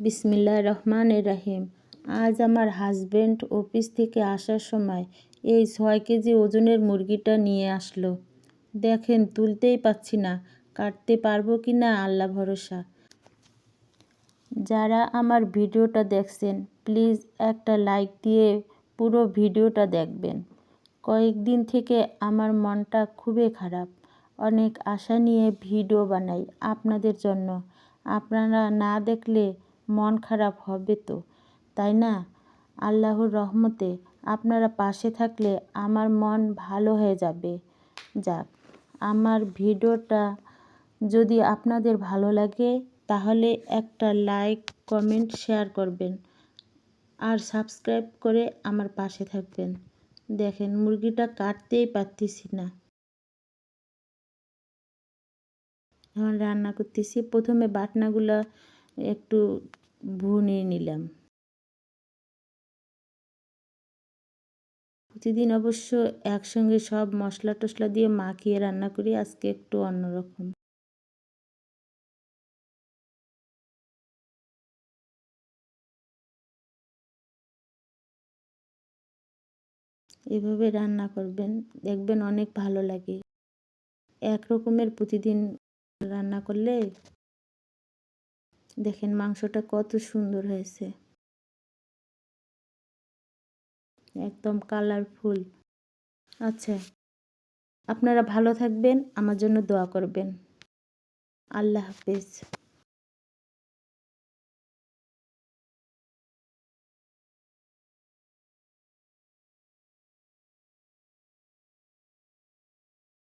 বিসমিল্লাহ রহমান রাহিম। আজ আমার হাজবেন্ড অফিস থেকে আসার সময় এই ছয় কেজি ওজনের মুরগিটা নিয়ে আসলো। দেখেন, তুলতেই পাচ্ছি না, কাটতে পারব কি না আল্লাহ ভরসা। যারা আমার ভিডিওটা দেখছেন, প্লিজ একটা লাইক দিয়ে পুরো ভিডিওটা দেখবেন। কয়েকদিন থেকে আমার মনটা খুবই খারাপ। অনেক আশা নিয়ে ভিডিও বানাই আপনাদের জন্য। আপনারা না দেখলে মন খারাপ হবে তো, তাই না? আল্লাহর রহমতে আপনারা পাশে থাকলে আমার মন ভালো হয়ে যাবে। যাক, আমার ভিডিওটা যদি আপনাদের ভালো লাগে, তাহলে একটা লাইক, কমেন্ট, শেয়ার করবেন। আর সাবস্ক্রাইব করে আমার পাশে থাকবেন। দেখেন, মুরগিটা কাটতেই পারতেছি না। এখন রান্না করতেছি। প্রথমে বাটনাগুলো একটু নিলাম। প্রতিদিন অবশ্য একসঙ্গে সব মশলা টসলা দিয়ে মাখিয়ে রান্না করি, আজকে একটু অন্যরকম। এভাবে রান্না করবেন, দেখবেন অনেক ভালো লাগে। এক রকমের প্রতিদিন রান্না করলে দেখেন মাংসটা কত সুন্দর হয়েছে। একদম কালারফুল আচ্ছা আপনারা ভালো থাকবেন, আমার জন্য দোয়া করবেন। আল্লাহ হাফেজ।